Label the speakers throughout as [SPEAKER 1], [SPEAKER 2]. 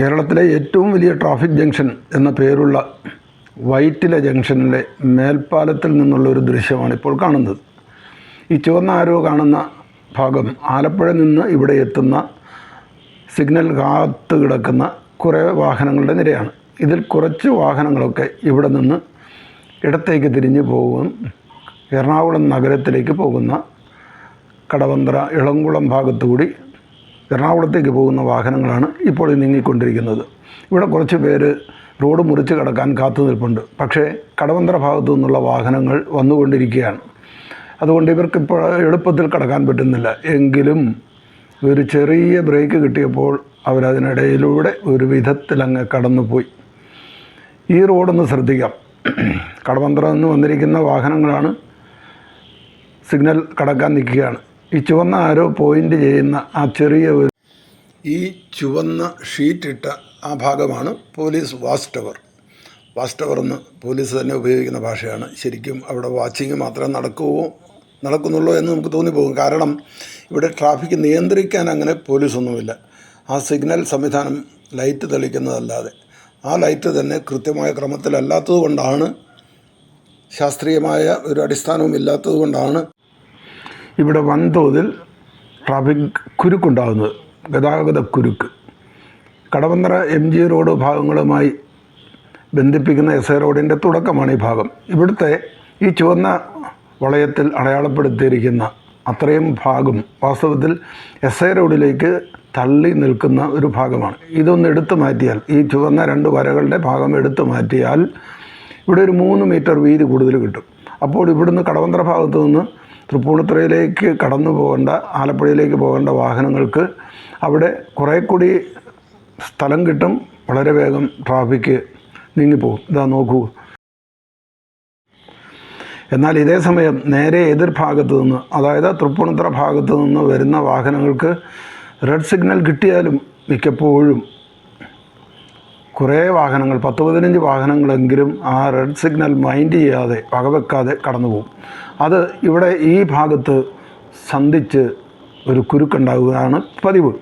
[SPEAKER 1] കേരളത്തിലെ ഏറ്റവും വലിയ ട്രാഫിക് ജംഗ്ഷൻ എന്ന പേരുള്ള വൈറ്റില ജംഗ്ഷനിലെ മേൽപ്പാലത്തിൽ നിന്നുള്ള ഒരു ദൃശ്യമാണ് ഇപ്പോൾ കാണുന്നത്. ഈ ചുവന്ന ആരോ കാണുന്ന ഭാഗം ആലപ്പുഴ നിന്ന് ഇവിടെ എത്തുന്ന സിഗ്നൽ കാത്ത് കിടക്കുന്ന കുറേ വാഹനങ്ങളുടെ നിരയാണ്. ഇതിൽ കുറച്ച് വാഹനങ്ങളൊക്കെ ഇവിടെ നിന്ന് ഇടത്തേക്ക് തിരിഞ്ഞു പോകും. എറണാകുളം നഗരത്തിലേക്ക് പോകുന്ന കടവന്ത്ര ഇളംകുളം ഭാഗത്തുകൂടി എറണാകുളത്തേക്ക് പോകുന്ന വാഹനങ്ങളാണ് ഇപ്പോൾ നീങ്ങിക്കൊണ്ടിരിക്കുന്നത്. ഇവിടെ കുറച്ച് പേര് റോഡ് മുറിച്ച് കടക്കാൻ കാത്തു നിൽപ്പുണ്ട്. പക്ഷേ കടവന്ത്ര ഭാഗത്തു നിന്നുള്ള വാഹനങ്ങൾ വന്നുകൊണ്ടിരിക്കുകയാണ്. അതുകൊണ്ട് ഇവർക്ക് ഇപ്പോൾ എളുപ്പത്തിൽ കടക്കാൻ പറ്റുന്നില്ല. എങ്കിലും ഒരു ചെറിയ ബ്രേക്ക് കിട്ടിയപ്പോൾ അവരതിനിടയിലൂടെ ഒരു വിധത്തിൽ അങ്ങ് കടന്നുപോയി. ഈ റോഡൊന്ന് ശ്രദ്ധിക്കാം. കടവന്തരം നിന്ന് വന്നിരിക്കുന്ന വാഹനങ്ങളാണ് സിഗ്നൽ കടക്കാൻ നിൽക്കുകയാണ്. ഈ ചുവന്ന ആരോ പോയിന്റ് ചെയ്യുന്ന ആ ചെറിയ ഒരു ഈ ചുവന്ന ഷീറ്റിട്ട ആ ഭാഗമാണ് police watch tower watch tower എന്ന് പോലീസ് തന്നെ ഉപയോഗിക്കുന്ന ഭാഷയാണ്. ശരിക്കും അവിടെ വാച്ചിങ് മാത്രമേ നടക്കുമോ നടക്കുന്നുള്ളൂ എന്ന് നമുക്ക് തോന്നിപ്പോകും. കാരണം ഇവിടെ ട്രാഫിക് നിയന്ത്രിക്കാൻ അങ്ങനെ പോലീസൊന്നുമില്ല ആ സിഗ്നൽ സംവിധാനം ലൈറ്റ് തെളിക്കുന്നതല്ലാതെ. ആ ലൈറ്റ് തന്നെ കൃത്യമായ ക്രമത്തിലല്ലാത്തത് കൊണ്ടാണ് ശാസ്ത്രീയമായ ഒരു അടിസ്ഥാനവും ഇല്ലാത്തത് കൊണ്ടാണ് ഇവിടെ വൻതോതിൽ ട്രാഫിക് കുരുക്കുണ്ടാകുന്നത് ഗതാഗത കുരുക്ക്. കടവന്തറ എം ജി റോഡ് ഭാഗങ്ങളുമായി ബന്ധിപ്പിക്കുന്ന എസ് എ റോഡിന്റെ തുടക്കമാണ് ഈ ഭാഗം. ഇവിടുത്തെ ഈ ചുവന്ന വളയത്തിൽ അടയാളപ്പെടുത്തിയിരിക്കുന്ന അത്രയും ഭാഗം വാസ്തവത്തിൽ എസ് എ റോഡിലേക്ക് തള്ളി നിൽക്കുന്ന ഒരു ഭാഗമാണ്. ഇതൊന്ന് എടുത്തു മാറ്റിയാൽ ഈ ചുവന്ന രണ്ട് വരകളുടെ ഭാഗം എടുത്തു മാറ്റിയാൽ ഇവിടെ ഒരു മൂന്ന് മീറ്റർ വീതി കൂടുതൽ കിട്ടും. അപ്പോൾ ഇവിടുന്ന് കടവന്തറ ഭാഗത്തു നിന്ന് തൃപ്പൂണിത്തുറയിലേക്ക് കടന്നു പോകേണ്ട ആലപ്പുഴയിലേക്ക് പോകേണ്ട വാഹനങ്ങൾക്ക് അവിടെ കുറേ കൂടി സ്ഥലം കിട്ടും. വളരെ വേഗം ട്രാഫിക്ക് നീങ്ങിപ്പോകും. ഇതാ നോക്കൂ. എന്നാൽ ഇതേ സമയം നേരെ എതിർഭാഗത്ത് നിന്ന് അതായത് തൃപ്പൂണിത്തുറ ഭാഗത്തു നിന്ന് വരുന്ന വാഹനങ്ങൾക്ക് റെഡ് സിഗ്നൽ കിട്ടിയാലും മിക്കപ്പോഴും കുറേ വാഹനങ്ങൾ പത്ത് പതിനഞ്ച് വാഹനങ്ങളെങ്കിലും ആ റെഡ് സിഗ്നൽ മൈൻഡ് ചെയ്യാതെ വകവെക്കാതെ കടന്നു പോകും അത് ഇവിടെ ഈ ഭാഗത്ത് സന്ധിച്ച് ഒരു കുരുക്കുണ്ടാവുകയാണ് പതിവ്.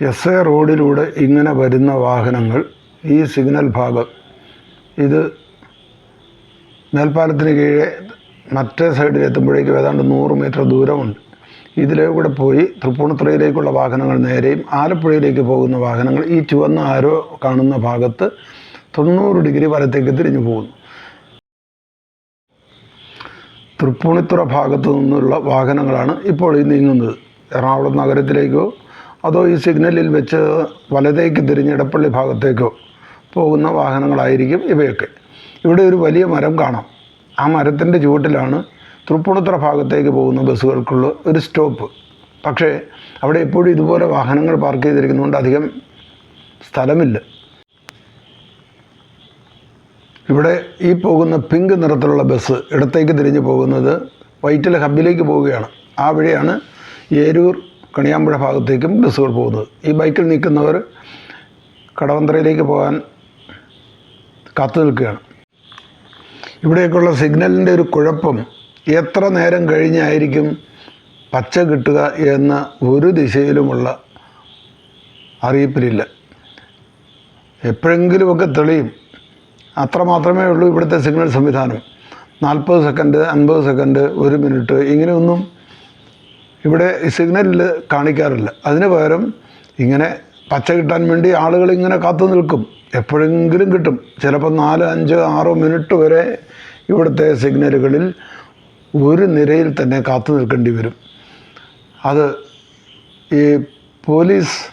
[SPEAKER 1] എസ് എ റോഡിലൂടെ ഇങ്ങനെ വരുന്ന വാഹനങ്ങൾ ഈ സിഗ്നൽ ഭാഗം ഇത് മേൽപ്പാലത്തിന് കീഴെ മറ്റേ സൈഡിൽ എത്തുമ്പോഴേക്കും ഏതാണ്ട് നൂറ് മീറ്റർ ദൂരമുണ്ട്. ഇതിലേ കൂടെ പോയി തൃപ്പൂണിത്തുറയിലേക്കുള്ള വാഹനങ്ങൾ നേരെയും ആലപ്പുഴയിലേക്ക് പോകുന്ന വാഹനങ്ങൾ ഈ ചുവന്ന ആരോ കാണുന്ന ഭാഗത്ത് തൊണ്ണൂറ് ഡിഗ്രി വരത്തേക്ക് തിരിഞ്ഞു പോകുന്നു. തൃപ്പൂണിത്തുറ ഭാഗത്തു നിന്നുള്ള വാഹനങ്ങളാണ് ഇപ്പോൾ ഈ നീങ്ങുന്നത്. എറണാകുളം നഗരത്തിലേക്കോ അതോ ഈ സിഗ്നലിൽ വെച്ച് വലതേക്ക് തിരിഞ്ഞ് ഇടപ്പള്ളി ഭാഗത്തേക്കോ പോകുന്ന വാഹനങ്ങളായിരിക്കും ഇവയൊക്കെ. ഇവിടെ ഒരു വലിയ മരം കാണാം. ആ മരത്തിന്റെ ചുവട്ടിലാണ് തൃപ്പൂണിത്തുറ ഭാഗത്തേക്ക് പോകുന്ന ബസ്സുകൾക്കുള്ള ഒരു സ്റ്റോപ്പ്. പക്ഷേ അവിടെ എപ്പോഴും ഇതുപോലെ വാഹനങ്ങൾ പാർക്ക് ചെയ്തിരിക്കുന്നതുകൊണ്ട് അധികം സ്ഥലമില്ല. ഇവിടെ ഈ പോകുന്ന പിങ്ക് നിറത്തിലുള്ള ബസ് ഇടത്തേക്ക് തിരിഞ്ഞ് പോകുന്നത് വൈറ്റില ഹബിലേക്ക് പോവുകയാണ്. ആ വഴിയാണ് ഏരൂർ കണിയാമ്പുഴ ഭാഗത്തേക്കും ബസ്സുകൾ പോകുന്നത്. ഈ ബൈക്കിൽ നിൽക്കുന്നവർ കടവന്ത്രയിലേക്ക് പോകാൻ കാത്തു നിൽക്കുകയാണ് ഇവിടേക്കുള്ള സിഗ്നലിന്റെ ഒരു കുഴപ്പം എത്ര നേരം കഴിഞ്ഞായിരിക്കും പച്ച കിട്ടുക എന്ന ഒരു ദിശയിലുമുള്ള അറിയിപ്പിലില്ല. എപ്പോഴെങ്കിലുമൊക്കെ തെളിയും. അത്ര മാത്രമേ ഉള്ളൂ ഇവിടുത്തെ സിഗ്നൽ സംവിധാനം. നാൽപ്പത് സെക്കൻഡ് അൻപത് സെക്കൻഡ് ഒരു മിനിറ്റ് ഇങ്ങനെയൊന്നും ഇവിടെ സിഗ്നലിൽ കാണിക്കാറില്ല. അതിന് പകരം ഇങ്ങനെ പച്ച കിട്ടാൻ വേണ്ടി ആളുകൾ ഇങ്ങനെ കാത്തു നിൽക്കും. എപ്പോഴെങ്കിലും കിട്ടും. ചിലപ്പോൾ നാല് അഞ്ച് ആറോ മിനിറ്റ് വരെ ഇവിടുത്തെ സിഗ്നലുകളിൽ ഒരു നിരയിൽ തന്നെ കാത്തു നിൽക്കേണ്ടി വരും. അത് ഈ പോലീസ്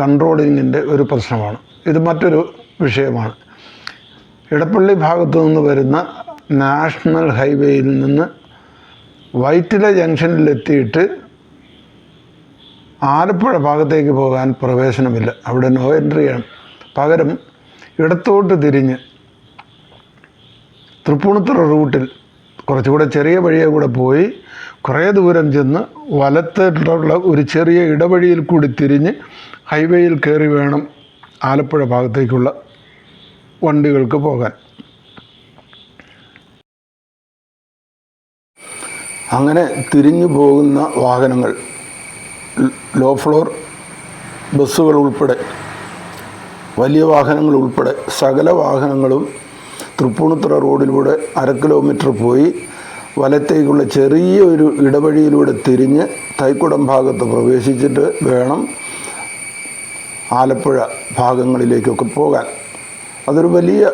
[SPEAKER 1] കൺട്രോളിങ്ങിന്റെ ഒരു പ്രശ്നമാണ്. ഇത് മറ്റൊരു വിഷയമാണ്. ഇടപ്പള്ളി ഭാഗത്തു നിന്ന് വരുന്ന നാഷണൽ ഹൈവേയിൽ നിന്ന് വൈറ്റില ജംഗ്ഷനിലെത്തിയിട്ട് ആലപ്പുഴ ഭാഗത്തേക്ക് പോകാൻ പ്രവേശനമില്ല. അവിടെ നോ എൻട്രിയാണ് പകരം ഇടത്തോട്ട് തിരിഞ്ഞ് തൃപ്പൂണിത്തുറ റൂട്ടിൽ കുറച്ചുകൂടെ ചെറിയ വഴിയെ കൂടെ പോയി കുറേ ദൂരം ചെന്ന് വലത്തോട്ടുള്ള ഒരു ചെറിയ ഇടവഴിയിൽ കൂടി തിരിഞ്ഞ് ഹൈവേയിൽ കയറി വേണം ആലപ്പുഴ ഭാഗത്തേക്കുള്ള വണ്ടികൾക്ക് പോകാൻ. അങ്ങനെ തിരിഞ്ഞു പോകുന്ന വാഹനങ്ങൾ ലോ ഫ്ലോർ ബസ്സുകൾ ഉൾപ്പെടെ വലിയ വാഹനങ്ങൾ ഉൾപ്പെടെ സകല വാഹനങ്ങളും തൃപ്പൂണിത്തുറ റോഡിലൂടെ അര കിലോമീറ്റർ പോയി വലത്തേക്കുള്ള ചെറിയ ഒരു ഇടവഴിയിലൂടെ തിരിഞ്ഞ് തൈക്കുടം ഭാഗത്ത് പ്രവേശിച്ചിട്ട് വേണം ആലപ്പുഴ ഭാഗങ്ങളിലേക്കൊക്കെ പോകാൻ. അതൊരു വലിയ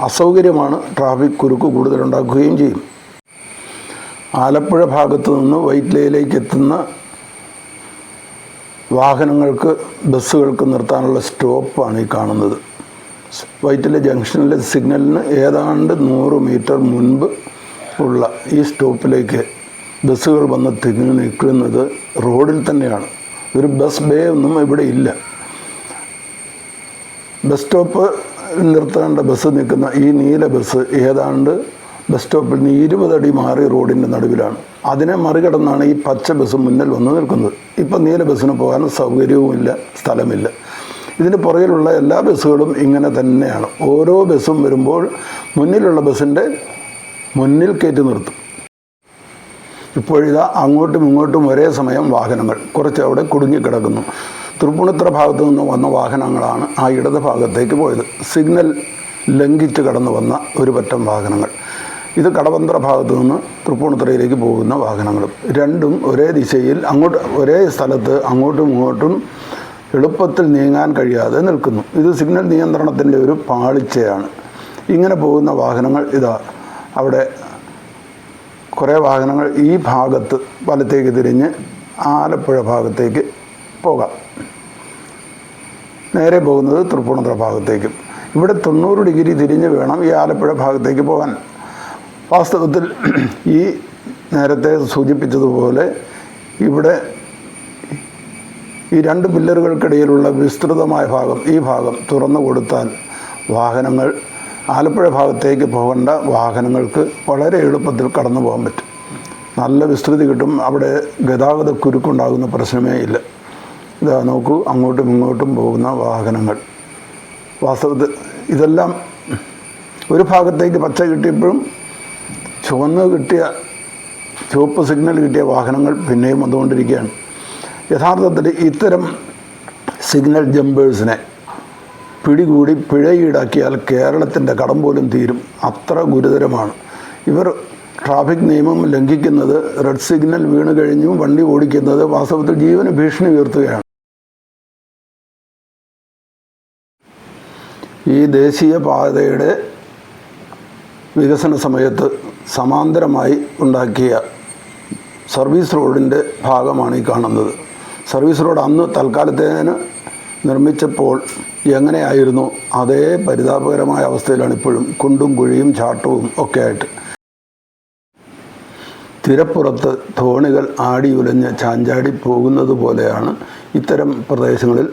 [SPEAKER 1] അസൗകര്യമാണ്. ട്രാഫിക് കുരുക്ക് കൂടുതലുണ്ടാക്കുകയും ചെയ്യും. ആലപ്പുഴ ഭാഗത്തു നിന്ന് വൈറ്റ്ലയിലേക്ക് എത്തുന്ന വാഹനങ്ങൾക്ക് ബസ്സുകൾക്ക് നിർത്താനുള്ള സ്റ്റോപ്പാണ് ഈ കാണുന്നത്. വൈറ്റില ജംഗ്ഷനിലെ സിഗ്നലിന് ഏതാണ്ട് നൂറ് മീറ്റർ മുൻപ് ഉള്ള ഈ സ്റ്റോപ്പിലേക്ക് ബസ്സുകൾ വന്ന് തിങ്ങി നിൽക്കുന്നത് റോഡിൽ തന്നെയാണ്. ഒരു ബസ് ബേ ഒന്നും ഇവിടെ ഇല്ല. ബസ് സ്റ്റോപ്പ് നിർത്തേണ്ട ബസ് നിൽക്കുന്ന ഈ നീല ബസ് ഏതാണ്ട് ബസ് സ്റ്റോപ്പിൽ നിന്ന് ഇരുപതടി മാറി റോഡിന്റെ നടുവിലാണ്. അതിനെ മറികടന്നാണ് ഈ പച്ച ബസ് മുന്നിൽ വന്ന് നിൽക്കുന്നത്. ഇപ്പം നീല ബസ്സിന് പോകാൻ സൗകര്യവുമില്ല സ്ഥലമില്ല. ഇതിന് പുറകിലുള്ള എല്ലാ ബസ്സുകളും ഇങ്ങനെ തന്നെയാണ്. ഓരോ ബസ്സും വരുമ്പോൾ മുന്നിലുള്ള ബസ്സിന്റെ മുന്നിൽ കയറ്റി നിർത്തും. ഇപ്പോഴിതാ അങ്ങോട്ടും ഇങ്ങോട്ടും ഒരേ സമയം വാഹനങ്ങൾ കുറച്ച് അവിടെ കുടുങ്ങിക്കിടക്കുന്നു തൃപ്പൂണിത്ര ഭാഗത്തു നിന്ന് വന്ന വാഹനങ്ങളാണ് ആ ഇടത് ഭാഗത്തേക്ക് പോയത്. സിഗ്നൽ ലംഘിച്ച് കടന്നു വന്ന ഒരു പറ്റം വാഹനങ്ങൾ. ഇത് കടവന്ത്ര ഭാഗത്തു നിന്ന് തൃപ്പൂണിത്രയിലേക്ക് പോകുന്ന വാഹനങ്ങളും. രണ്ടും ഒരേ ദിശയിൽ അങ്ങോട്ട് ഒരേ സ്ഥലത്ത് അങ്ങോട്ടും ഇങ്ങോട്ടും എളുപ്പത്തിൽ നീങ്ങാൻ കഴിയാതെ നിൽക്കുന്നു. ഇത് സിഗ്നൽ നിയന്ത്രണത്തിന്റെ ഒരു പാളിച്ചയാണ്. ഇങ്ങനെ പോകുന്ന വാഹനങ്ങൾ ഇതാ. അവിടെ കുറേ വാഹനങ്ങൾ ഈ ഭാഗത്ത് വലത്തേക്ക് തിരിഞ്ഞ് ആലപ്പുഴ ഭാഗത്തേക്ക് പോകാം. നേരെ പോകുന്നത് തൃപ്പൂണിത്തുറ ഭാഗത്തേക്കും. ഇവിടെ തൊണ്ണൂറ് ഡിഗ്രി തിരിഞ്ഞ് വേണം ഈ ആലപ്പുഴ ഭാഗത്തേക്ക് പോകാൻ. വാസ്തവത്തിൽ ഈ നേരത്തെ സൂചിപ്പിച്ചതുപോലെ ഇവിടെ ഈ രണ്ട് പില്ലറുകൾക്കിടയിലുള്ള വിസ്തൃതമായ ഭാഗം ഈ ഭാഗം തുറന്നു കൊടുത്താൽ വാഹനങ്ങൾ ആലപ്പുഴ ഭാഗത്തേക്ക് പോകേണ്ട വാഹനങ്ങൾക്ക് വളരെ എളുപ്പത്തിൽ കടന്നു പോകാൻ പറ്റും. നല്ല വിസ്തൃതി കിട്ടും. അവിടെ ഗതാഗത കുരുക്കുണ്ടാകുന്ന പ്രശ്നമേ ഇല്ല. ഇതാ നോക്കൂ അങ്ങോട്ടും ഇങ്ങോട്ടും പോകുന്ന വാഹനങ്ങൾ. വാസ്തവത്തിൽ ഇതെല്ലാം ഒരു ഭാഗത്തേക്ക് പച്ച കിട്ടിയപ്പോഴും ചുവന്ന് കിട്ടിയ ചുവപ്പ് സിഗ്നൽ കിട്ടിയ വാഹനങ്ങൾ പിന്നെയും വന്നുകൊണ്ടിരിക്കുകയാണ്. യഥാർത്ഥത്തിൽ ഇത്തരം സിഗ്നൽ ജമ്പേഴ്സിനെ പിടികൂടി പിഴ ഈടാക്കിയാൽ കേരളത്തിന്റെ കടം പോലും തീരും. അത്ര ഗുരുതരമാണ്. ഇവർ ട്രാഫിക് നിയമം ലംഘിക്കുന്നത് റെഡ് സിഗ്നൽ വീണ് കഴിഞ്ഞും വണ്ടി ഓടിക്കുന്നത് വാസ്തവത്തിൽ ജീവന് ഭീഷണി ഉയർത്തുകയാണ്. ഈ ദേശീയ പാതയുടെ വികസന സമയത്ത് സമാന്തരമായി ഉണ്ടാക്കിയ സർവീസ് റോഡിന്റെ ഭാഗമാണ് ഈ കാണുന്നത്. സർവീസ് റോഡ് അന്ന് തൽക്കാലത്തേന് നിർമ്മിച്ചപ്പോൾ എങ്ങനെയായിരുന്നു? അതേ പരിതാപകരമായ അവസ്ഥയിലാണ് ഇപ്പോഴും കുണ്ടും കുഴിയും ചാട്ടവും ഒക്കെ ആയിട്ട്. തിരപ്പുറത്ത് തോണികൾ ആടിയുലഞ്ഞ് ചാഞ്ചാടി പോകുന്നത് പോലെയാണ് ഇത്തരം പ്രദേശങ്ങളിൽ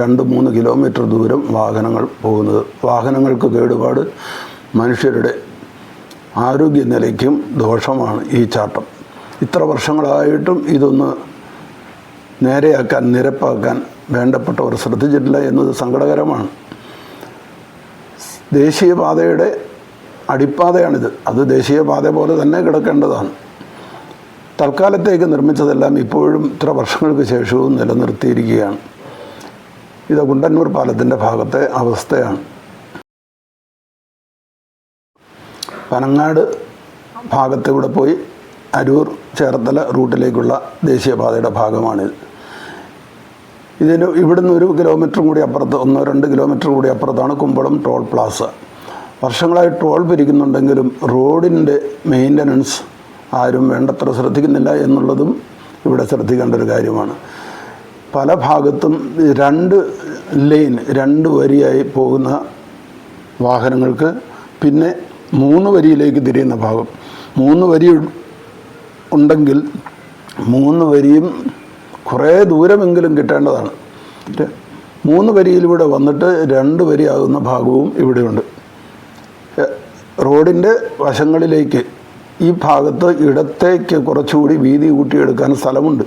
[SPEAKER 1] രണ്ട് മൂന്ന് കിലോമീറ്റർ ദൂരം വാഹനങ്ങൾ പോകുന്നത്. വാഹനങ്ങൾക്ക് കേടുപാട് മനുഷ്യരുടെ ആരോഗ്യനിലയ്ക്കും ദോഷമാണ് ഈ ചാട്ടം. ഇത്ര വർഷങ്ങളായിട്ടും ഇതൊന്ന് നേരെയാക്കാൻ നിരപ്പാക്കാൻ വേണ്ടപ്പെട്ടവർ ശ്രദ്ധിച്ചിട്ടില്ല എന്നത് സങ്കടകരമാണ്. ദേശീയപാതയുടെ അടിപ്പാതയാണിത്. അത് ദേശീയപാത പോലെ തന്നെ കിടക്കേണ്ടതാണ്. തൽക്കാലത്തേക്ക് നിർമ്മിച്ചതെല്ലാം ഇപ്പോഴും ഇത്ര വർഷങ്ങൾക്ക് ശേഷവും നിലനിർത്തിയിരിക്കുകയാണ്. ഇത് കുണ്ടന്നൂർ പാലത്തിന്റെ ഭാഗത്തെ അവസ്ഥയാണ്. പനങ്ങാട് ഭാഗത്തൂടെ പോയി അരൂർ ചേർത്തല റൂട്ടിലേക്കുള്ള ദേശീയപാതയുടെ ഭാഗമാണിത്. ഇതിന് ഇവിടുന്ന് ഒരു കിലോമീറ്റർ കൂടി അപ്പുറത്ത് ഒന്നോ രണ്ട് കിലോമീറ്റർ കൂടി അപ്പുറത്താണ് കുമ്പളം ടോൾ പ്ലാസ വർഷങ്ങളായി ടോൾ പിരിക്കുന്നുണ്ടെങ്കിലും റോഡിന്റെ മെയിന്റനൻസ് ആരും വേണ്ടത്ര ശ്രദ്ധിക്കുന്നില്ല എന്നുള്ളതും ഇവിടെ ശ്രദ്ധിക്കേണ്ട ഒരു കാര്യമാണ്. പല ഭാഗത്തും രണ്ട് ലെയിൻ രണ്ട് വരിയായി പോകുന്ന വാഹനങ്ങൾക്ക് പിന്നെ മൂന്ന് വരിയിലേക്ക് തിരിയുന്ന ഭാഗം. മൂന്ന് വരി ഉണ്ടെങ്കിൽ മൂന്ന് വരിയും കുറേ ദൂരമെങ്കിലും കിട്ടേണ്ടതാണ്. മൂന്ന് വരിയിലൂടെ വന്നിട്ട് രണ്ട് വരിയാകുന്ന ഭാഗവും ഇവിടെയുണ്ട്. റോഡിന്റെ വശങ്ങളിലേക്ക് ഈ ഭാഗത്ത് ഇടത്തേക്ക് കുറച്ചുകൂടി വീതി കൂട്ടിയെടുക്കാൻ സ്ഥലമുണ്ട്.